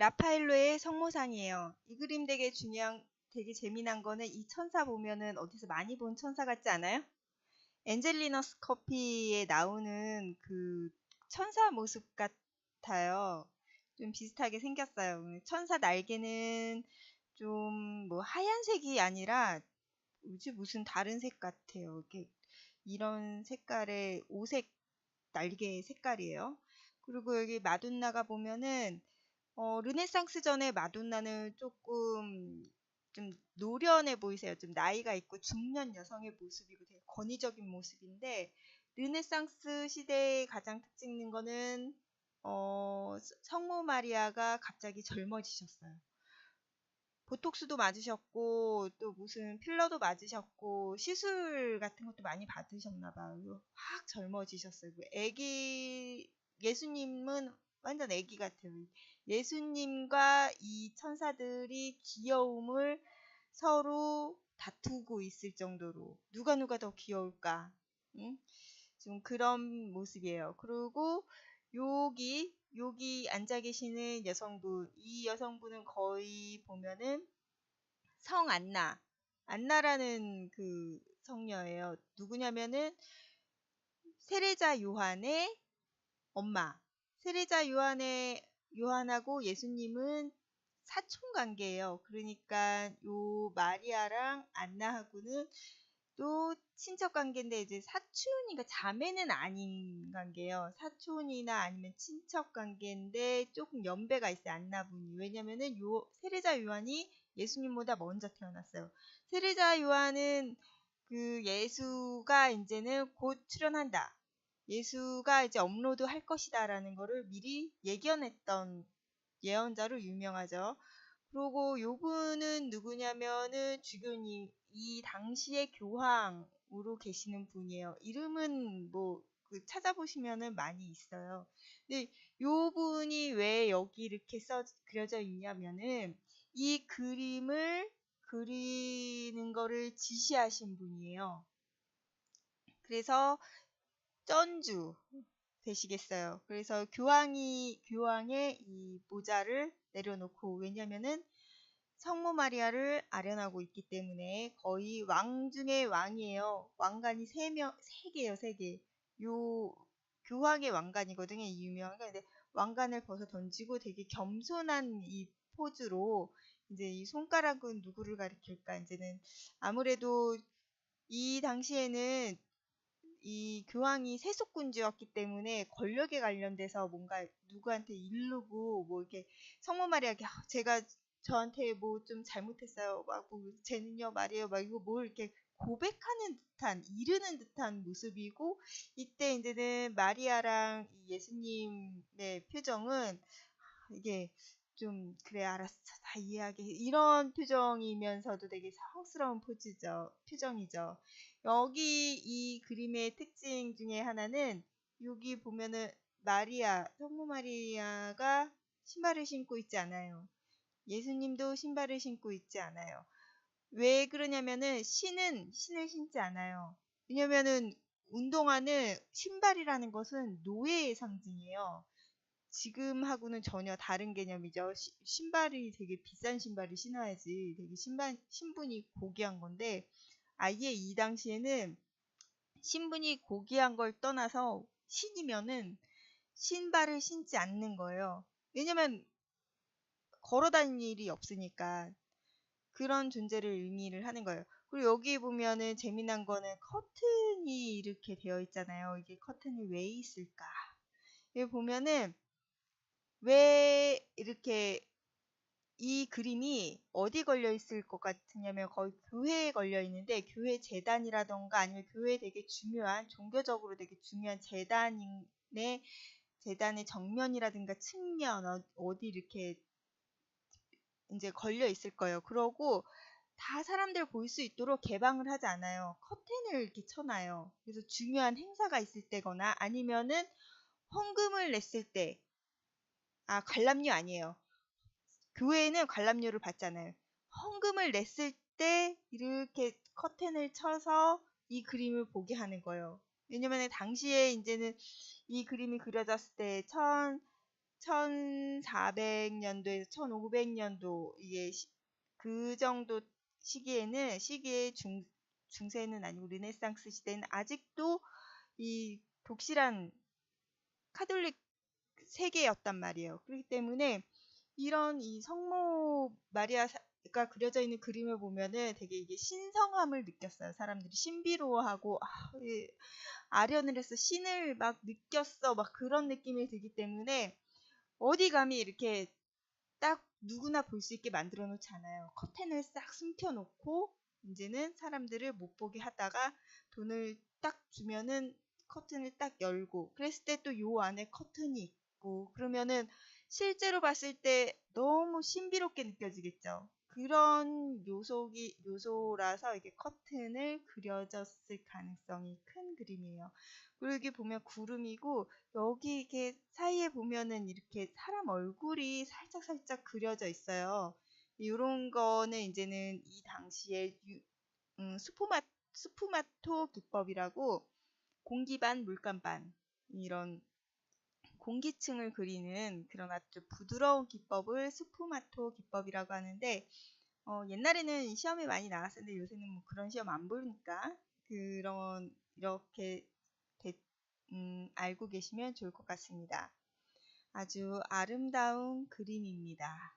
라파엘로의 성모상이에요. 이 그림 되게 중요한, 되게 재미난 거는 이 천사 보면은 어디서 많이 본 천사 같지 않아요? 엔젤리너스 커피에 나오는 그 천사 모습 같아요. 좀 비슷하게 생겼어요. 천사 날개는 좀 뭐 하얀색이 아니라 무슨 다른 색 같아요. 이렇게 이런 색깔의 오색 날개 색깔이에요. 그리고 여기 마돈나가 보면은 어, 르네상스 전에 마돈나는 조금 좀 노련해 보이세요. 좀 나이가 있고 중년 여성의 모습이고 되게 권위적인 모습인데 르네상스 시대의 가장 특징 있는 거는 어, 성모 마리아가 갑자기 젊어지셨어요. 보톡스도 맞으셨고 또 무슨 필러도 맞으셨고 시술 같은 것도 많이 받으셨나 봐요. 확 젊어지셨어요. 애기 예수님은 완전 애기 같아요. 예수님과 이 천사들이 귀여움을 서로 다투고 있을 정도로 누가 누가 더 귀여울까? 응? 좀 그런 모습이에요. 그리고 여기 여기 앉아 계시는 여성분 이 여성분은 거의 보면은 성 안나 안나라는 그 성녀예요. 누구냐면은 세례자 요한의 엄마 세례자 요한의 요한하고 예수님은 사촌 관계예요. 그러니까 요 마리아랑 안나하고는 또 친척 관계인데 이제 사촌이니까 자매는 아닌 관계예요. 사촌이나 아니면 친척 관계인데 조금 연배가 있어요. 안나분이. 왜냐면은 요 세례자 요한이 예수님보다 먼저 태어났어요. 세례자 요한은 그 예수가 이제는 곧 출현한다. 예수가 이제 업로드 할 것이다라는 거를 미리 예견했던 예언자로 유명하죠. 그리고 요분은 누구냐면은 주교님 이 당시의 교황으로 계시는 분이에요. 이름은 뭐그 찾아보시면은 많이 있어요. 근데 요 분이 왜 여기 이렇게 써 그려져 있냐면은 이 그림을 그리는 거를 지시하신 분이에요. 그래서 쩐주 되시겠어요. 그래서 교황이 교황의 이 모자를 내려놓고 왜냐면은 성모 마리아를 아련하고 있기 때문에 거의 왕 중의 왕이에요. 왕관이 세 명, 세 개요, 세 개. 요 교황의 왕관이거든요. 유명한 근데 왕관을 벗어 던지고 되게 겸손한 이 포즈로 이제 이 손가락은 누구를 가리킬까? 이제는 아무래도 이 당시에는 이 교황이 세속군주였기 때문에 권력에 관련돼서 뭔가 누구한테 이르고 뭐 이렇게 성모 마리아가 제가 저한테 뭐 좀 잘못했어요. 막 뭐 쟤는요 말이에요. 막 이거 뭘 이렇게 고백하는 듯한 이르는 듯한 모습이고 이때 이제는 마리아랑 예수님의 표정은 이게 좀 그래 알았어. 다 이해하게. 이런 표정이면서도 되게 성스러운 포즈죠 표정이죠. 여기 이 그림의 특징 중에 하나는 여기 보면은 마리아 성모 마리아가 신발을 신고 있지 않아요. 예수님도 신발을 신고 있지 않아요. 왜 그러냐면은 신은 신을 신지 않아요. 왜냐면은 운동화는 신발이라는 것은 노예의 상징이에요 지금하고는 전혀 다른 개념이죠. 시, 신발이 되게 비싼 신발을 신어야지 되게 신발, 신분이 고귀한 건데 아예 이 당시에는 신분이 고귀한 걸 떠나서 신이면은 신발을 신지 않는 거예요. 왜냐면 걸어 다닐 일이 없으니까 그런 존재를 의미를 하는 거예요. 그리고 여기 보면은 재미난 거는 커튼이 이렇게 되어 있잖아요. 이게 커튼이 왜 있을까? 여기 보면은 왜 이렇게 이 그림이 어디 걸려 있을 것 같으냐면 거의 교회에 걸려 있는데 교회 재단이라던가 아니면 교회에 되게 중요한 종교적으로 되게 중요한 재단의 재단의 정면이라든가 측면 어, 어디 이렇게 이제 걸려 있을 거예요. 그러고 다 사람들 볼 수 있도록 개방을 하지 않아요. 커튼을 이렇게 쳐놔요. 그래서 중요한 행사가 있을 때거나 아니면은 헌금을 냈을 때 아, 관람료 아니에요. 교회는 관람료를 받잖아요. 헌금을 냈을 때 이렇게 커튼을 쳐서 이 그림을 보게 하는 거예요. 왜냐면 당시에 이제는 이 그림이 그려졌을 때 1400년도에서 1500년도 이게 시- 그 정도 시기에는 시기의 중 중세는 아니고 르네상스 시대는 아직도 이 독실한 카톨릭 세계였단 말이에요. 그렇기 때문에 이런 이 성모 마리아가 그려져 있는 그림을 보면은 되게 이게 신성함을 느꼈어요. 사람들이 신비로워하고 아, 이 아련을 해서 신을 막 느꼈어 막 그런 느낌이 들기 때문에 어디 감히 이렇게 딱 누구나 볼 수 있게 만들어 놓잖아요. 커튼을 싹 숨겨 놓고 이제는 사람들을 못 보게 하다가 돈을 딱 주면은 커튼을 딱 열고 그랬을 때 또 요 안에 커튼이 있고 그러면은 실제로 봤을 때 너무 신비롭게 느껴지겠죠. 그런 요소기 요소라서 이게 커튼을 그려졌을 가능성이 큰 그림이에요. 그리고 여기 보면 구름이고 여기 이게 사이에 보면은 이렇게 사람 얼굴이 살짝 살짝 그려져 있어요. 이런 거는 이제는 이 당시에 유- 음, 스푸마, 스푸마토 기법이라고 공기반 물감반 이런 공기층을 그리는 그런 아주 부드러운 기법을 스푸마토 기법이라고 하는데 어, 옛날에는 시험에 많이 나왔었는데 요새는 뭐 그런 시험 안 보니까 그런 이렇게 대- 음, 알고 계시면 좋을 것 같습니다. 아주 아름다운 그림입니다.